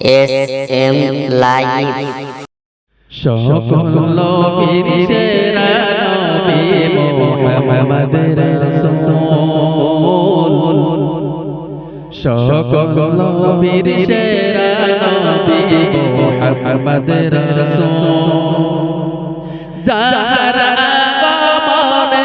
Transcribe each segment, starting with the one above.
S M live সকল সেরা নবী মোহাম্মদ রাসূল সকল নবীর সেরা নবী মোহাম্মদ রাসূল যাহার আগমনে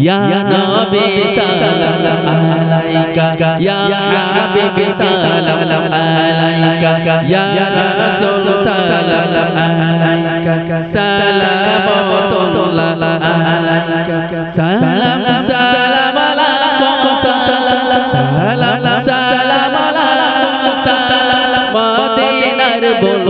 ইয়া নবী সালাম আলাইকা ইয়া হাবিবি সালাম আলাইকা ইয়া রাসূল সালাম আলাইকা সালামতুল্লাহ আলাইকা সালাম সালাম আলাইকুম সালাম সালাম সালাম আলাইকুম সালাম মদিনার বুলবুল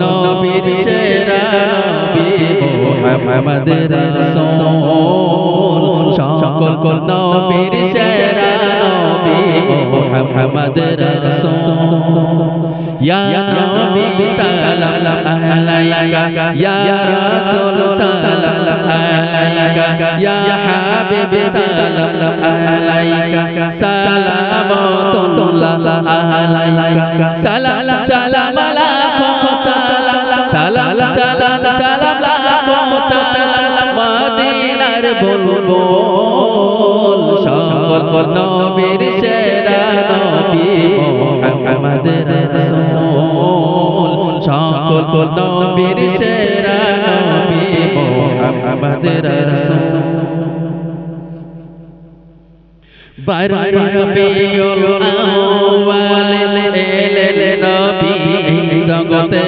নবীর সেরা নবী মুহাম্মদ রাসূল। সকল নবীর সেরা নবী মুহাম্মদ রাসূল। ইয়া নবী সালাম আলাইকা, ইয়া রাসূল সালাম আলাইকা, ইয়া হাবিব সালাম আলাইকা। সালামাতুল্লাহ আলাইকা, সালাম মদিনার বুলবুল সকল নবীর সেরা নবী মুহাম্মদ রাসূল। সকল নবীর সেরা নবী মুহাম্মদ রাসূল। বারবিউল আউয়াল এলেন নবী জগতে।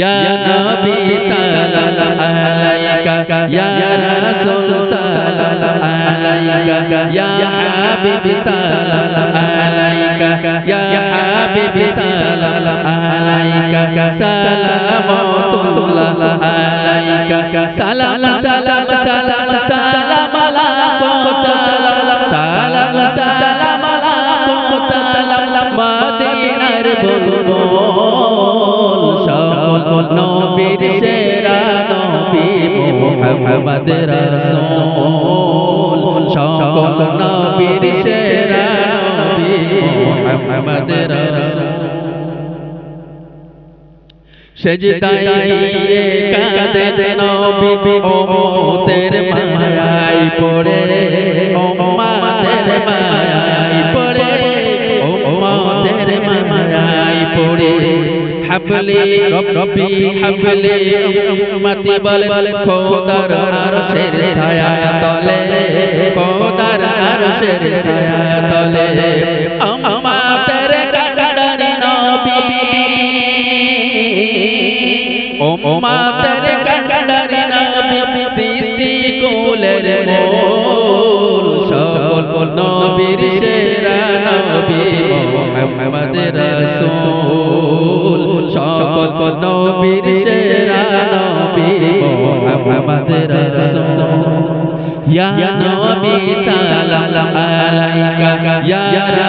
Ya Nabi salam alaika Ya Rasul salam alaika Ya Habib salam alaika Ya Habib salam alaika Salamatullah alaika Salam salam salam salam alaikum salam salam salam alaikum salam Madinar bulbul সেজদায় কাঁদে নবী উম্মতের মায়ায় পড়ে উম্মতের মায়ায় পড়ে উম্মতের মায়ায় পড়ে হাবলি রব্বি হাবলি উম্মতি বলে খোদার আরশের ছায়া তলে খোদার আরশের ছায়া উম্মতের কান্ডারি নবী সৃষ্টি কুলের মোর। সকল নবীর সেরা নবী মোহাম্মদ রাসূল। সকল নবীর সেরা নবী ইয়া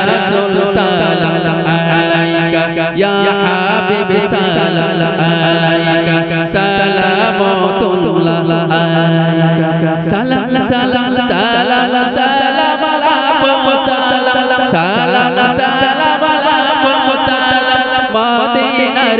রাসূল সালাম আলাইকা, ইয়া হাবিব সালাম আলাইকা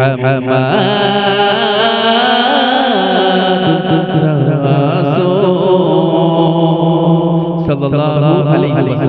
মোহাম্মদ রাসূল সাল্লাল্লাহু